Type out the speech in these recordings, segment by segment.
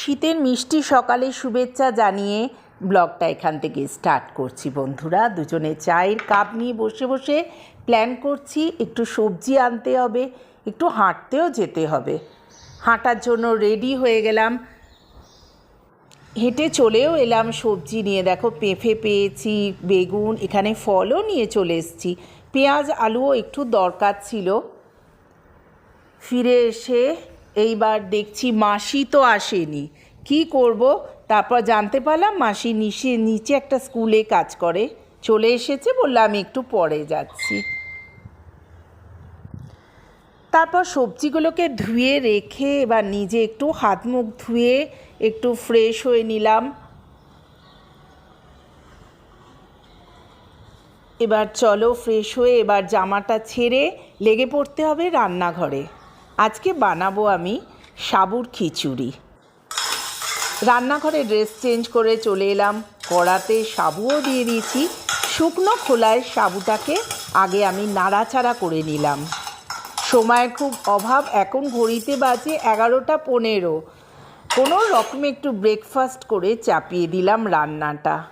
শীতের মিষ্টি সকালে শুভেচ্ছা জানিয়ে ব্লগটা এখান থেকে স্টার্ট করছি বন্ধুরা। দুজনে চায়ের কাপ নিয়ে বসে বসে প্ল্যান করছি, একটু সবজি আনতে হবে, একটু হাঁটতেও যেতে হবে। হাঁটার জন্য রেডি হয়ে গেলাম। হেঁটে চলেও এলাম সবজি নিয়ে। দেখো, পেঁপে পেয়েছি, বেগুন, এখানে ফলও নিয়ে চলে এসেছি। পেঁয়াজ, আলুও একটু দরকার ছিল। ফিরে এসে এইবার দেখছি মাসি তো আসেনি। কি করব? তারপর জানতে পারলাম মাসি নিচে নিচে একটা স্কুলে কাজ করে। চলে এসেছে বললাম আমি একটু পরে যাচ্ছি। তারপর সবজিগুলোকে ধুয়ে রেখে এবার নিজে একটু হাত মুখ ধুয়ে একটু ফ্রেশ হয়ে নিলাম। এবার চলো ফ্রেশ হয়ে এবার জামাটা ছেড়ে লেগে পড়তে হবে রান্নাঘরে। আজকে বানাবো আমি সাবুর খিচুড়ি। রান্নাঘরে ড্রেস চেঞ্জ করে চলে এলাম। কড়াতে সাবুও দিয়ে দিয়েছি। শুকনো খোলায় সাবুটাকে আগে আমি নাড়াচাড়া করে নিলাম। সময়ের খুব অভাব, এখন ঘড়িতে বাজে এগারোটা পনেরো। কোনো রকমে একটু ব্রেকফাস্ট করে চাপিয়ে দিলাম রান্নাটা।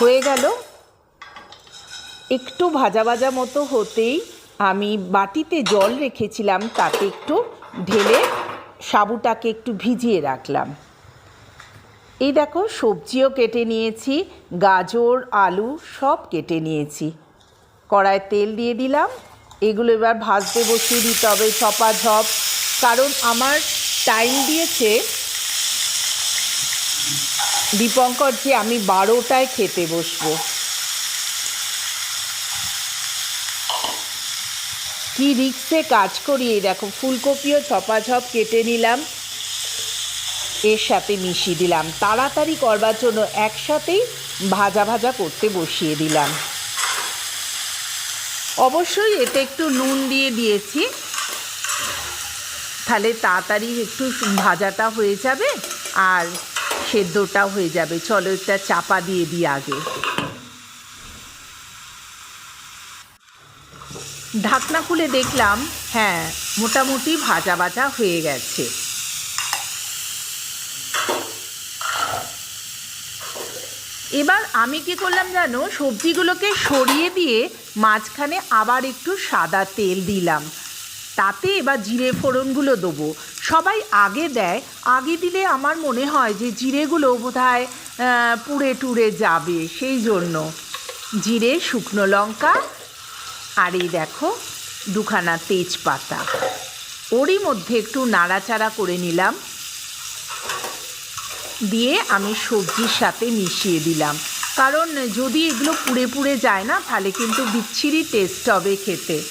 হয়ে গেল। একটু ভাজা ভাজা মতো হতেই আমি বাটিতে জল রেখেছিলাম, তাতে একটু ঢেলে সাবুটাকে একটু ভিজিয়ে রাখলাম। এই দেখো, সবজিও কেটে নিয়েছি, গাজর, আলু সব কেটে নিয়েছি। কড়ায় তেল দিয়ে দিলাম, এগুলো এবার ভাজতে বসিয়ে দিতে হবে ঝপ কারণ আমার টাইম দিয়েছে দীপঙ্কর যে আমি বারোটায় খেতে বসবো। কি রিক্সে কাজ করি? এই দেখো, ফুলকপিও ঝপাঝপ কেটে নিলাম। এর সাথে মিশিয়ে দিলাম। তাড়াতাড়ি করবার জন্য একসাথেই ভাজা ভাজা করতে বসিয়ে দিলাম। অবশ্যই এতে একটু নুন দিয়ে দিয়েছি। তাহলে তাড়াতাড়ি একটু ভাজাটা হয়ে যাবে আর সেদ্ধটা হয়ে যাবে। চলো এটা চাপা দিয়ে দিই আগে। ঢাকনা খুলে দেখলাম হ্যাঁ মোটামুটি ভাজা ভাজা হয়ে গেছে। এবার আমি কি করলাম জানো, সবজিগুলোকে সরিয়ে দিয়ে মাঝখানে আবার একটু সাদা তেল দিলাম। তাতে এবার জিরে ফোড়নগুলো দেবো। সবাই আগে দেয়, আগে দিলে আমার মনে হয় যে জিরেগুলো বোধহয় পুড়ে টুড়ে যাবে। সেই জন্য জিরে, শুকনো লঙ্কা আর এই দেখো দুখানা তেজপাতা। ওরই মধ্যে একটু নাড়াচাড়া করে নিলাম। দিয়ে আমি সবজির সাথে মিশিয়ে দিলাম। কারণ যদি এগুলো পুড়ে পুড়ে যায় না, তাহলে কিন্তু বিচ্ছিরি টেস্ট হবে খেতে।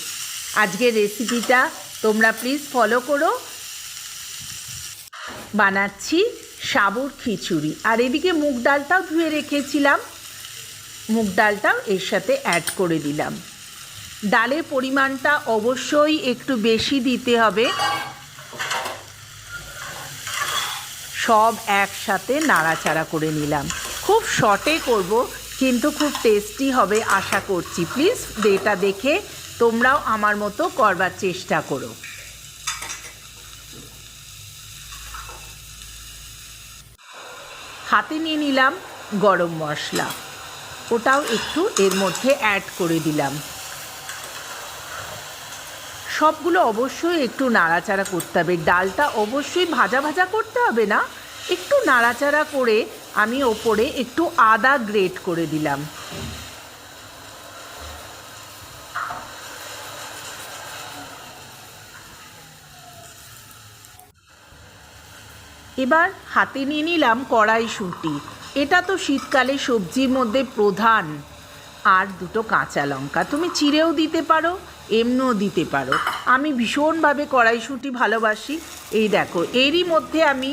আজকের রেসিপিটা তোমরা প্লিজ ফলো করো। বানাচ্ছি সাবুর খিচুড়ি। আর এদিকে মুগ ডালটাও ধুয়ে রেখেছিলাম। মুগ ডালটাও এর সাথে অ্যাড করে দিলাম। ডালের পরিমাণটা অবশ্যই একটু বেশি দিতে হবে। সব একসাথে নাড়াচাড়া করে নিলাম। খুব শর্টে করব, কিন্তু খুব টেস্টি হবে আশা করছি। প্লিজ এটা দেখে তোমরাও আমার মতো করবার চেষ্টা করো। হাতে নিয়ে নিলাম গরম মশলা। ওটাও একটু এর মধ্যে অ্যাড করে দিলাম। সবগুলো অবশ্যই একটু নাড়াচাড়া করতে হবে। ডালটা অবশ্যই ভাজা ভাজা করতে হবে না? একটু নাড়াচাড়া করে আমি ওপরে একটু আদা গ্রেট করে দিলাম। এবার হাতে নিয়ে নিলাম কড়াইশুঁটি এটা তো শীতকালে সবজির মধ্যে প্রধান। আর দুটো কাঁচা লঙ্কা। তুমি চিড়েও দিতে পারো। এমনিও দিতে পারো। আমি ভীষণভাবে কড়াইশুঁটি ভালোবাসি। এই দেখো, এরই মধ্যে আমি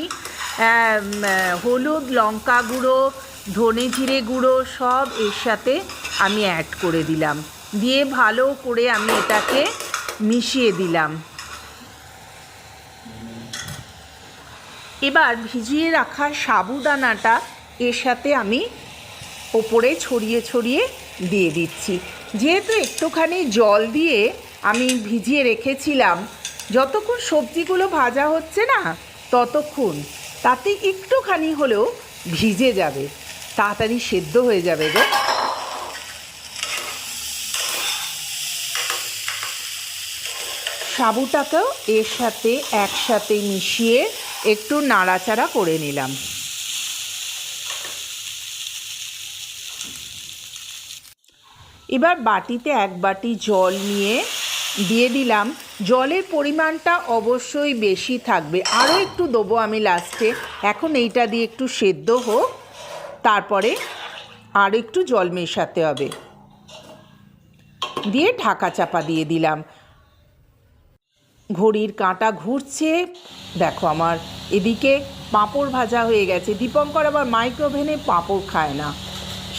হলুদ, লঙ্কা গুঁড়ো, ধনে জিরে গুঁড়ো সব এর সাথে আমি অ্যাড করে দিলাম। দিয়ে ভালো করে আমি এটাকে মিশিয়ে দিলাম। এবার ভিজিয়ে রাখা সাবুদানাটা এর সাথে আমি ওপরে ছড়িয়ে ছড়িয়ে দিয়ে দিচ্ছি। যেহেতু একটুখানি জল দিয়ে আমি ভিজিয়ে রেখেছিলাম, যতক্ষণ সবজিগুলো ভাজা হচ্ছে না, ততক্ষণ তাতে একটুখানি হলেও ভিজে যাবে, তাড়াতাড়ি সেদ্ধ হয়ে যাবে গো। সাবুটাকেও এর সাথে একসাথে মিশিয়ে একটু নাড়াচাড়া করে নিলাম। এবার বাটিতে এক বাটি জল নিয়ে দিয়ে দিলাম। জলের পরিমাণটা অবশ্যই বেশি থাকবে। আরও একটু দেবো আমি লাস্টে। এখন এইটা দিয়ে একটু সেদ্ধ হোক। তারপরে আর একটু জল মেশাতে হবে। দিয়ে ঢাকা চাপা দিয়ে দিলাম। ঘড়ির কাঁটা ঘুরছে। দেখো আমার এদিকে পাঁপড় ভাজা হয়ে গেছে। দীপঙ্কর আবার মাইক্রোভেনে পাঁপড় খায় না।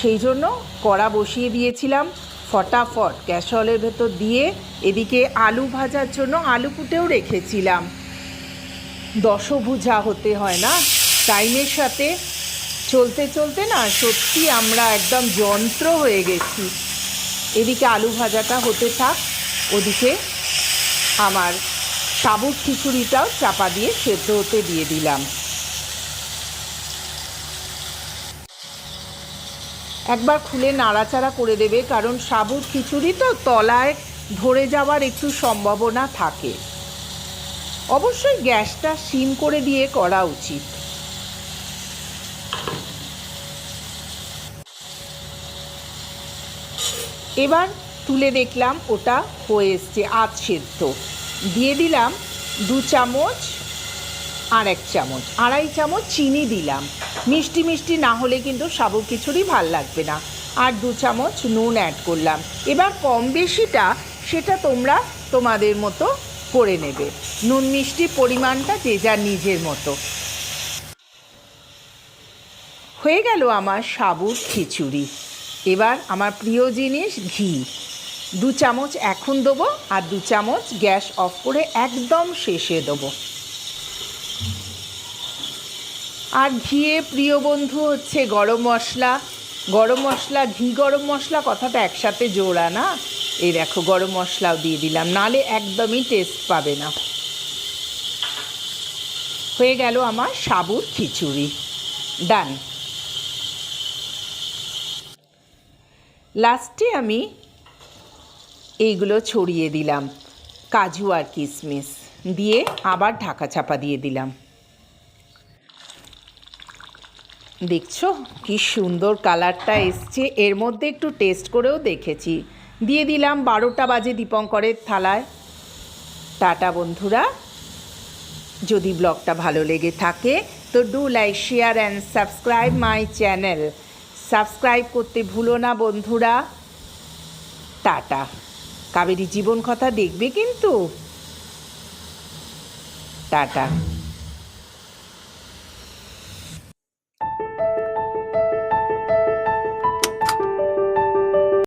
সেই জন্য কড়া বসিয়ে দিয়েছিলাম। ফটাফট ক্যাসরলের ভেতর দিয়ে এদিকে আলু ভাজার জন্য আলু কুটেও রেখেছিলাম। দশভুজা হতে হয় না। টাইমের সাথে চলতে চলতে না সত্যি আমরা একদম যন্ত্র হয়ে গেছি। এদিকে আলু ভাজাটা হতে থাক, ওদিকে আমার সাবুত খিচুড়িটাও চাপা দিয়ে সেদ্ধ হতে দিয়ে দিলাম। একবার খুলে নাড়াচাড়া করে দেবে, কারণ সাবুত খিচুড়ি তো তলায় ধরে যাওয়ার একটু সম্ভাবনা থাকে। অবশ্যই গ্যাসটা সিম করে দিয়ে করা উচিত। এবার তুলে দেখলাম ওটা হয়ে এসছে আধ সেদ্ধ। দিয়ে দিলাম দু চামচ আর এক চামচ, আড়াই চামচ চিনি দিলাম। মিষ্টি মিষ্টি না হলে কিন্তু সাবু খিচুড়ি ভালো লাগবে না। আর দু চামচ নুন অ্যাড করলাম। এবার কম বেশিটা সেটা তোমরা তোমাদের মতো করে নেবে। নুন মিষ্টি পরিমাণটা যে যার নিজের মতো। হয়ে গেল আমার সাবুর খিচুড়ি। এবার আমার প্রিয় জিনিস ঘি। দু চামচ এখন দেবো আর দু চামচ গ্যাস অফ করে একদম শেষে দেবো। আর ঘিয়ে প্রিয় বন্ধু হচ্ছে গরম মশলা। গরম মশলা, ঘি গরম মশলা কথাটা একসাথে জোড়া না? এই দেখো, গরম মশলাও দিয়ে দিলাম, নালে একদমই টেস্ট পাবে না। হয়ে গেল আমার সাবুর খিচুড়ি। ডান লাস্টে আমি এইগুলো ছড়িয়ে দিলাম, কাজু আর কিশমিশ দিয়ে আবার ঢাকা চাপা দিয়ে দিলাম। দেখছ কি সুন্দর কালারটা এসছে। এর মধ্যে একটু টেস্ট করেও দেখেছি। দিয়ে দিলাম বারোটা বাজে দীপঙ্করের থালায়। টাটা বন্ধুরা। যদি ব্লগটা ভালো লেগে থাকে, তো do like, share and subscribe my channel. Subscribe করতে ভুলো না বন্ধুরা। টাটা। কাবেরী জীবন কথা দেখবে কিন্তু। টাটা।